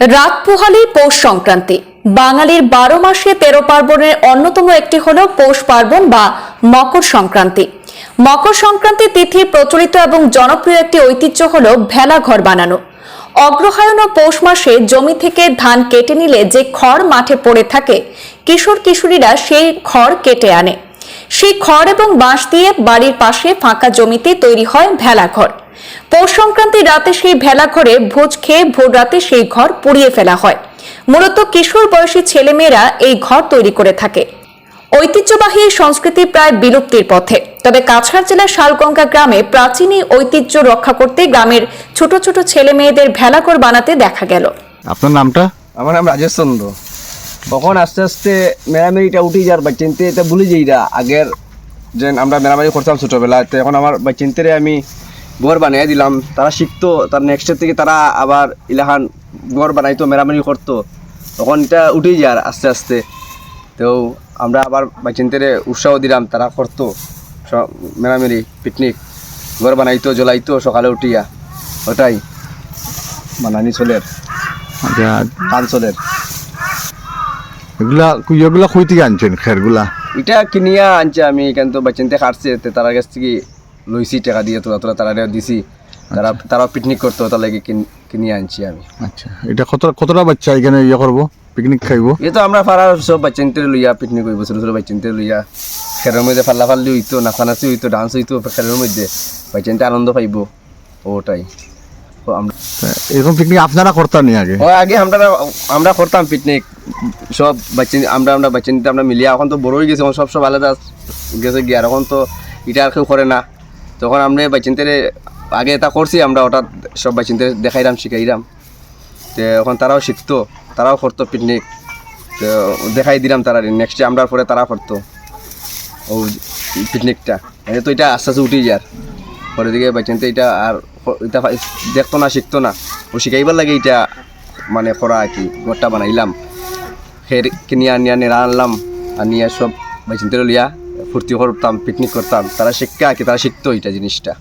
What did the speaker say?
রাত পোহালেই পৌষ সংক্রান্তি। বাঙালির বারো মাসে তেরো পার্বণের অন্যতম একটি হল পৌষ পার্বণ বা মকর সংক্রান্তি। মকর সংক্রান্তি তিথির প্রচলিত এবং জনপ্রিয় একটি ঐতিহ্য হল ভেলা ঘর বানানো। অগ্রহায়ণ ও পৌষ মাসে জমি থেকে ধান কেটে নিলে যে খড় মাঠে পড়ে থাকে, কিশোর কিশোরীরা সেই খড় কেটে আনে। সেই খড় এবং বাঁশ দিয়ে বাড়ির পাশে ফাঁকা জমিতে তৈরি হয় ভেলাঘর পৌষ সংক্রান্তির রাতে সেই ভেলাঘরে ভোজ খেয়ে ভোর রাতে সেই ঘর পুড়িয়ে ফেলা হয়। মূলত কিশোর বয়সী ছেলেমেয়েরা এই ঘর তৈরি করে থাকে। ঐতিহ্যবাহী সংস্কৃতি প্রায় বিলুপ্তির পথে। তবে কাছাড় জেলার শালগঙ্গা গ্রামে প্রাচীন এই ঐতিহ্য রক্ষা করতে গ্রামের ছোট ছোট ছেলে মেয়েদের ভেলাঘর বানাতে দেখা গেল। আপনার নামটা? আমার নাম রাজেশ চন্দ্র তখন আস্তে আস্তে মেরামেরিটা উঠে যার বা চিনতে এটা ভুলে যাই আগের যে আমরা মেরামেরি করতাম ছোটোবেলায় তো এখন আমার বা চিনতে আমি ঘর বানিয়ে দিলাম। তারা শিখতো তার নেক্সটের থেকে তারা আবার ইলাহান ঘর বানাইতো মেরামেরি করতো। তখন এটা উঠেই যায় আস্তে আস্তে। তো আমরা আবার বা চিনতে উৎসাহ দিলাম তারা করতো। সব মেরামেরি পিকনিক ঘর বানাইতো জ্বলাইতো সকালে উঠিয়া। ওটাই। বানানি চলের। আচ্ছা। কান চলের। এগুলা এগুলা কই থেকে আনছেন খেরগুলা? এটা কিনিয়া আনছে আমি কিন্তু বাচ্চাতে খাটছে তারা কাছ থেকে লইছি টাকা দিয়ে তোরা তোরা তারা দিছি। তারা তারা পিকনিক করতো তার লাগে কিন- আনছি আমি। আচ্ছা এটা কত কতটা বাচ্চা এখানে ইয়ে করব? পিকনিক খাইব? এ তো আমরা পাড়ার সব বাচ্চাতে লইয়া পিকনিক করব ছোটো ছোটো বাচ্চাতে লইয়া। খেরের মধ্যে ফাল্লা ফাল্লি হইতো নাচানাচি হইতো ডান্স হইতো খেরের মধ্যে। বাচ্চাতে আনন্দ পাইব ওটাই। এরকম পিকনিক আপনারা করতেন নি আগে? আগে আমরা আমরা করতাম পিকনিক সব বাচ্চা আমরা আমরা বাচ্চা নিতে আমরা মিলিয়া এখন তো বড় হয়ে গেছে সব সব আলাদা গেছে গিয়ে আর এখন তো এটা আর কেউ করে না। তখন আমরা বাচ্চিনতে আগে এটা করছি, আমরা ওটা সব বাচ্চিনতে দেখাইলাম, শিখাইলাম। তো এখন তারাও শিখতো, তারাও করতো পিকনিক তো দেখাই দিলাম তারা নেক্সট ডে আমরা পরে তারা করতো ও পিকনিকটা তো এটা আস্তে আস্তে উঠেই যার পরে দিকে বাচ্চাতে এটা আর এটা দেখতো না, শিখতো না। ও শিখাইবার লাগে এটা মানে করা আর কি, ঘরটা বানাইলাম। ফের কিনে আনি আনি আনলাম আনিয়া সব বাচ্চাতে লিয়া ফুর্তি করতাম পিকনিক করতাম তারা শিক্ষা কি? তারা শিখতো এটা জিনিসটা।